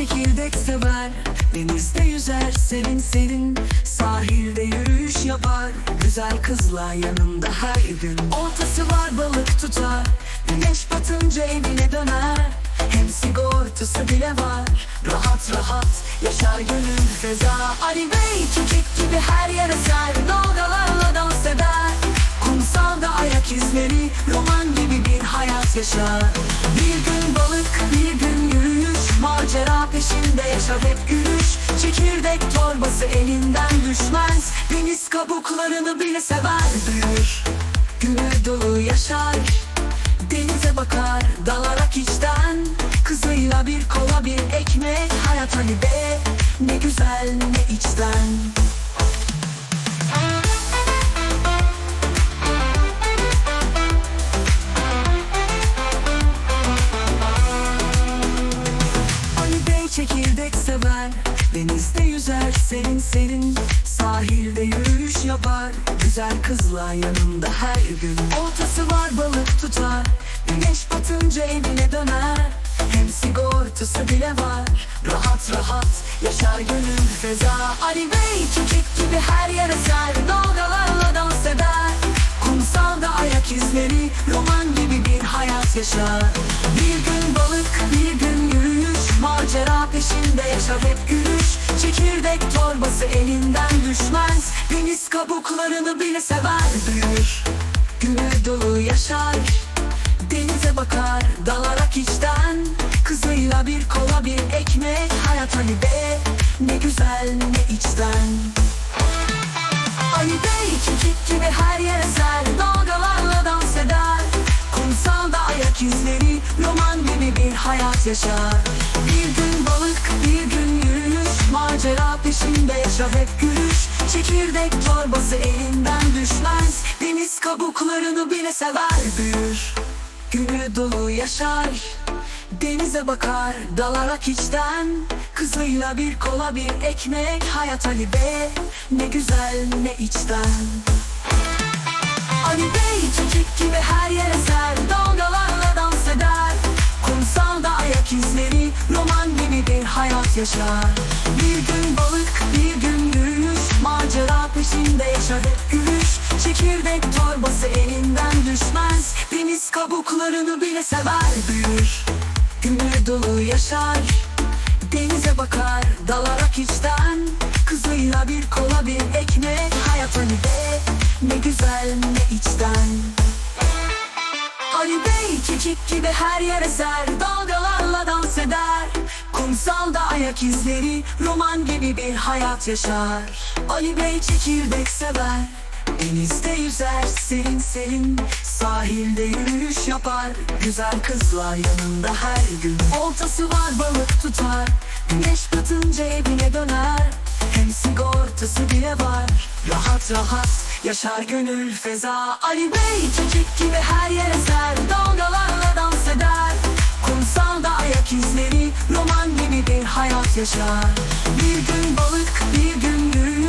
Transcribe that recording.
çekirdek sever. Denizde yüzer serin serin Sahilde yürüyüş yapar. Güzel kızla yanında her gün. Oltası var balık tutar. Güneş batınca evine döner. Hem sigortası bile var. Rahat rahat yaşar gönül feza Ali Bey çocuk gibi her yere ser. Dalgalarla dans eder. Kumsalda ayak izleri Roman gibi bir hayat yaşar. Bir gün balık bir Macera peşinde yaşar hep gülüş. Çekirdek torbası elinden düşmez. Deniz kabuklarını bile sever. Büyür Güne dolu yaşar. Denize bakar dalarak içten. Kızıyla bir kola bir ekmek. Hayat hani be ne güzel ne içten çekirdek sever. Denizde yüzer serin serin Sahilde yürüyüş yapar. Güzel kızla yanında her gün. Oltası var balık tutar. Güneş batınca evine döner. Hem sigortası bile var. Rahat rahat yaşar gönül feza. Ali Bey çocuk gibi her yere ser. Dalgalarla dans eder. Kumsalda ayak izleri Roman gibi bir hayat yaşar hep gülüş Çekirdek torbası elinden düşmez. Deniz kabuklarını bile sever. Büyür Güne dolu yaşar. Denize bakar dalarak içten. Kızıyla bir kola bir ekmek. Hayat hani be ne güzel ne içten. Ali Bey çocuk gibi her yere ser Dalgalarla dans eder. Kumsalda ayak izleri Bir hayat yaşar. Bir gün balık bir gün yürüyüş. Macera peşinde yaşar hep gülüş. Çekirdek torbası elinden düşmez. Deniz kabuklarını bile sever. Büyür Günü dolu yaşar. Denize bakar dalarak içten. Kızıyla bir kola bir ekmek. Hayat Ali be ne güzel ne içten. Ali Bey çocuk gibi her yere ser. Dalgalarla yaşar. Bir gün balık bir gün yürüyüş. Macera peşinde yaşar hep gülüş. Çekirdek torbası elinden düşmez. Deniz kabuklarını bile sever. Büyür Günü dolu yaşar. Denize bakar dalarak içten Kızıyla bir kola bir ekmek. Hayat hani be ne güzel ne içten. Ali Bey çekik gibi her yere ser. Dalgalarla dans eder Kumsalda ayak izleri Roman gibi bir hayat yaşar. Ali Bey çekirdek sever Denizde yüzer serin serin. Sahilde yürüyüş yapar Güzel kızlar yanında her gün. Oltası var balık tutar Güneş batınca evine döner. Hem sigortası bile var Rahat rahat yaşar gönül feza. Ali Bey çocuk gibi her yere ser Dalgalarla yaşar Bir gün balık bir gün yürüyüş